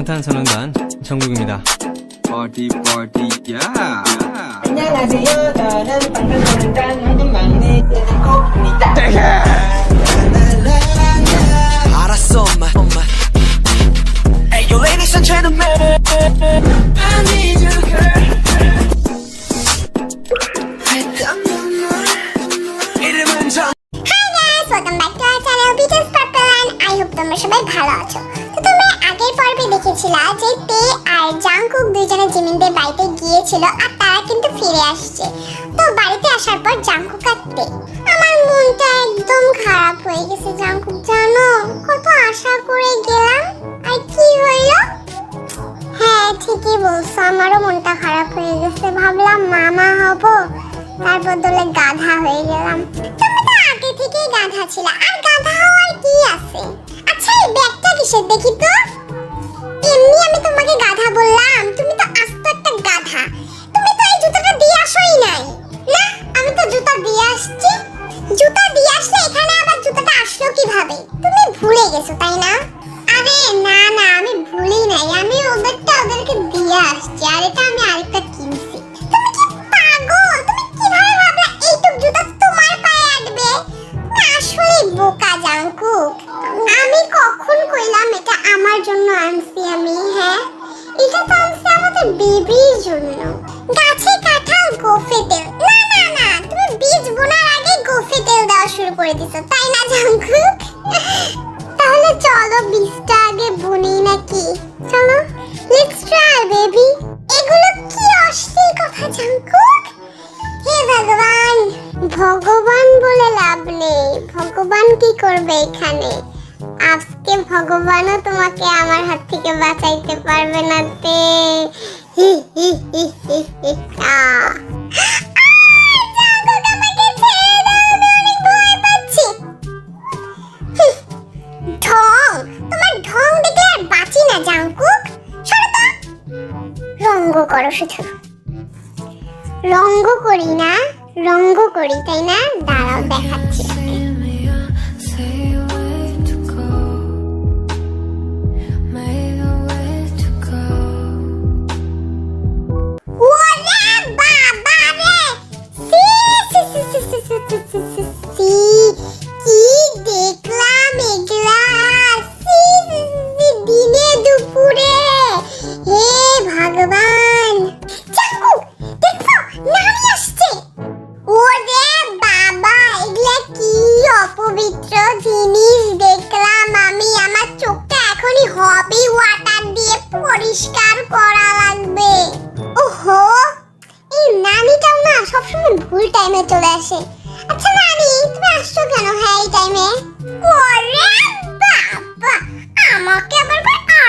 방탄소년단 정국입니다. Party, party, yeah. 안녕하세요. 저는 방탄소년단 জিমিনদের বাড়িতে গিয়েছিল আর তারা কিন্তু ফিরে আসছে। তো বাড়িতে আসার পর জাংকুক আর তে আমার মনটা একদম খারাপ হয়ে গেছে, জাংকুক। জানো, কত আশা করে গেলাম। আর কি হইল? হ্যাঁ ঠিকই বলছো, আমারও মনটা খারাপ হয়ে গেছে। ভাবলাম মামা হব, তার বদলে গাধা হয়ে গেলাম। তুমি তো আগে থেকেই গাধা ছিল, আর গাধা হওয়ার কি আছে? আচ্ছা এই ব্যাগটা কিসের দেখি তো। আরে, না না, আমি ভুলি নাই। আমি ওদেরটা ওদেরকে দিয়ে আসছি, আর এটা আমি আরেকটা কিনছি। বোকা জাঙ্কুক আমি কখন কইলাম এটা আমার জন্য আনছি আমি হ্যাঁ? এটা তো আনছি আমাদের বেবির জন্য। গাছে কাঁঠাল, গোফে তেল। না না না, তুমি বীজ বোনার আগে গোফে তেল দেওয়া শুরু করে দিছো, তাই না জাঙ্কুক চলো বীজটা আগে বুনি নাকি চলো লেটস ট্রাই বেবি এগুলো কি অস্থির কথা জাঙ্কুক হে ভগবান ভগবান বলে লাভ নেই ভগবান কি করবে এখানে আজকে ভগবানও তোমাকে আমার হাত থেকে বাঁচাইতে পারবে না তে হি হি হি হি হি আহ! করো শুধু। রঙ্গ করি না রঙ্গ করি তাই না? দাঁড়াও দেখাচ্ছি। তুমি আসছো কেন হ্যাঁ এই টাইমে ওরে বাবা আমাকে আবার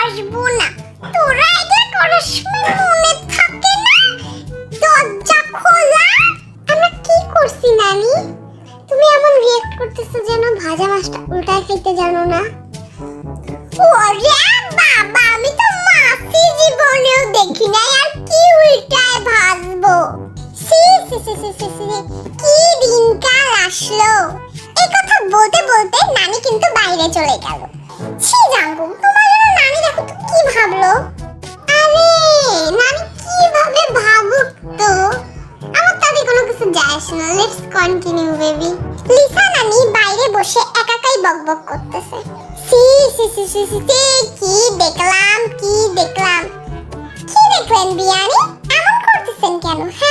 আসব না। তোরা এগুলো করার সময় মনে থাকে না? দরজা খোলা? আমরা কি করছি নানি? তুমি এমন রিয়েক্ট করতেছো যেন ভাজা মাছটা উল্টায় খাইতে জানো না। ওরে বাবা আমি তো মাছি জীবনেও দেখি নাই আর কি উল্টায় ভাজবো? কি দিনকাল আসলো? এই কথা বলতে বলতে নানি কিন্তু বাইরে চলে গেল। ছি জানব তোমার জন্য নানি দেখো তো কি ভাবলো। আরে নানি কীভাবে ভাবুক তো? আমার তাতে কোনো কিছু যায় আসে লেটস কন্টিনিউ বেবি লিসা নানি বাইরে বসে একাকাই বকবক করতেছে। সি সি সি সি সি, কি দেখলাম কি দেখলাম। কি দেখলেন বিয়ানি? এমন করতেছেন কেন হ্যাঁ?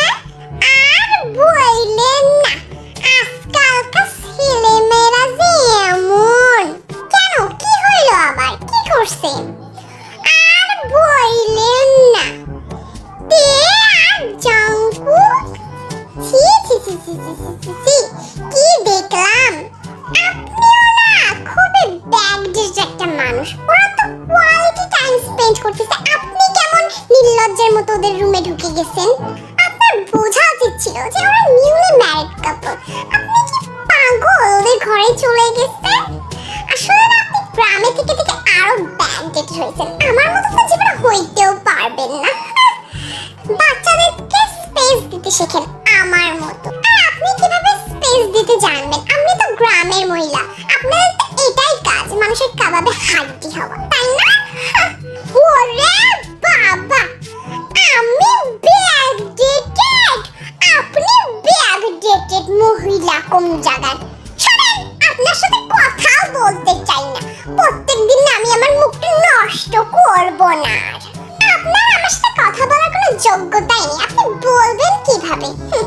করছে আর বইলেন না। তে আর জাঙ্কু? ছি ছি ছি ছি ছি ছি ছি কি দেখলাম? আপনিও না খুব ব্যাকডিশ একটা মানুষ। ওরা তো কোয়ালিটি টাইম স্পেন্ড করতেছে। আপনি কেমন নির্লজ্জের মতো ওদের রুমে ঢুকে গেছেন? আপনার বোঝা উচিত ছিল যে ওরা নিউলি ম্যারিড কাপল ব্যাগডেড হয়েছেন আমার মতো তো জীবনে হইতেও পারবেন না। বাচ্চাদেরকে স্পেস দিতে শেখেন? আমার মতো। আর আপনি কীভাবে স্পেস দিতে জানবেন? আপনি তো গ্রামের মহিলা। আপনার তো এটাই কাজ, মানুষের কাবাবে হাড্ডি হওয়া। তাই না? ওরে বাবা! আমি ব্যাগ ডেটেড আপনি ব্যাগ ডেটেড মহিলা কোন জায়গার হুম,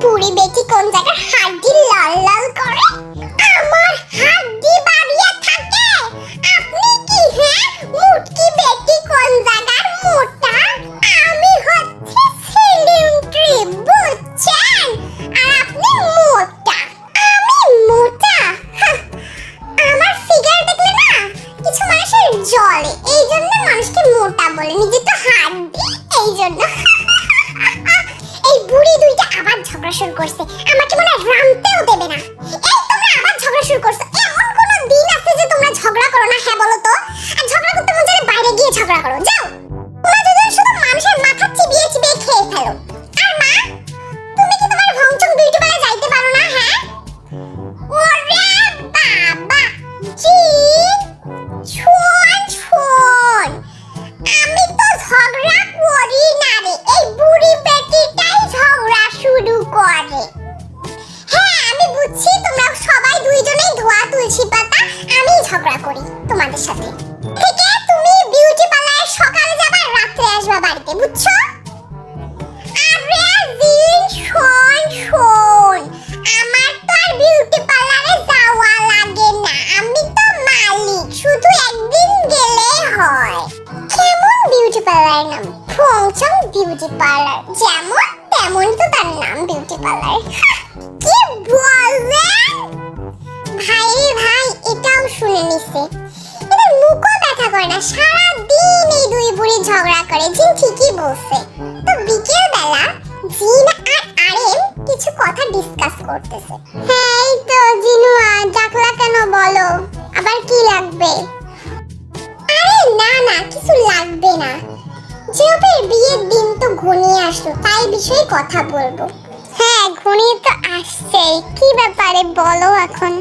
বুড়ি বেটি কোন জায়গায় হাড্ডি লাল লাল করে? রামতেও দেবে না। এই তোমরা আবার ঝগড়া শুরু করছ। এমন কোন দিন আছে যে তোমরা ঝগড়া করো না হ্যাঁ বলো তো? আর ঝগড়া করতে মন চাইলে বাইরে গিয়ে ঝগড়া করো। ঝগড়া করি তোমাদের সাথে। আছে তুমি বিউটি পার্লারে সকালে যাবা রাত্রে আসবা বাড়িতে, বুঝছ? আরে দিন শোন শোন। আমার তো আর বিউটি পার্লারে যাওয়া লাগে না। আমি তো মালিক, শুধু একদিন গেলেই হয়। কেমন বিউটি পার্লারের নাম? ফংচং বিউটি পার্লার যেমন তেমন তো তার নাম বিউটি পার্লার কি বললেন ভাই ভাই। শুনে নিছে। এদের মুখও ব্যথা করে না সারা দিন এই দুই বুড়ি ঝগড়া করে, জিন ঠিকই বলছে। তো বিকেল বেলা জিন আর আরেম কিছু কথা ডিসকাস করতেছে। হ্যাঁ এই তো জিনুয়া ডাকলা কেন বলো? আবার কি লাগবে? আরে না না, কিছু লাগবে না। জেবের বিয়ের দিন তো ঘনিয়ে আসলো, তাই বিষয়ে কথা বলব। হ্যাঁ ঘনিয়ে তো আসছে কি ব্যাপারে বলো এখন?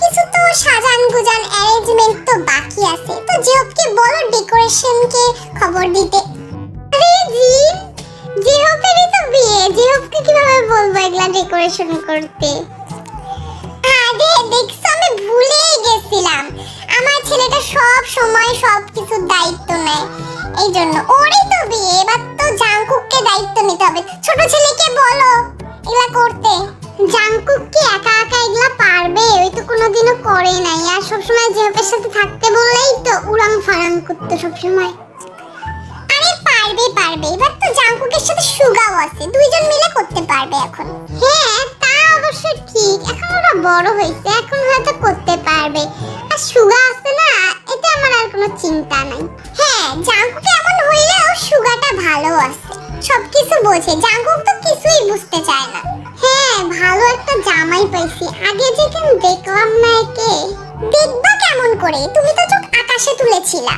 সবকিছু তো সাজান গুজান অ্যারেঞ্জমেন্ট তো বাকি আছে। তো জেহবকে বলো ডেকোরেশনকে খবর দিতে। আরে জিন জেহবেরই তো বিয়ে। জেহবকে কীভাবে বলব এগুলা ডেকোরেশন করতে? আরে দেখছ, আমি ভুলেই গেছিলাম। আমার ছেলেটা সব সময় সব কিছুর দায়িত্ব নেয়। এই জন্য ওরই তো বিয়ে। এবার সবসময় আরে পারবে পারবে। এবার তো জাংকুকের সাথে সুগাও আছে। দুইজন মিলে করতে পারবে এখন। হ্যাঁ তা অবশ্য ঠিক। এখন ওরা বড় হয়েছে। এখন হয়তো করতে পারবে। আর সুগা আছে না, এতে আমার আর কোনো চিন্তা নাই। হ্যাঁ জাংকুক এমন হইলেও সুগাটা ভালো আছে। সবকিছু বোঝে। জাংকুক তো কিছুই বুঝতে চায় না। হ্যাঁ ভালো একটা জামাই পাইছি। আগে যে কেন দেখলাম না একে। দেখবা কেমন করে? তুমি তো চোখ আকাশে তুলেছিলা।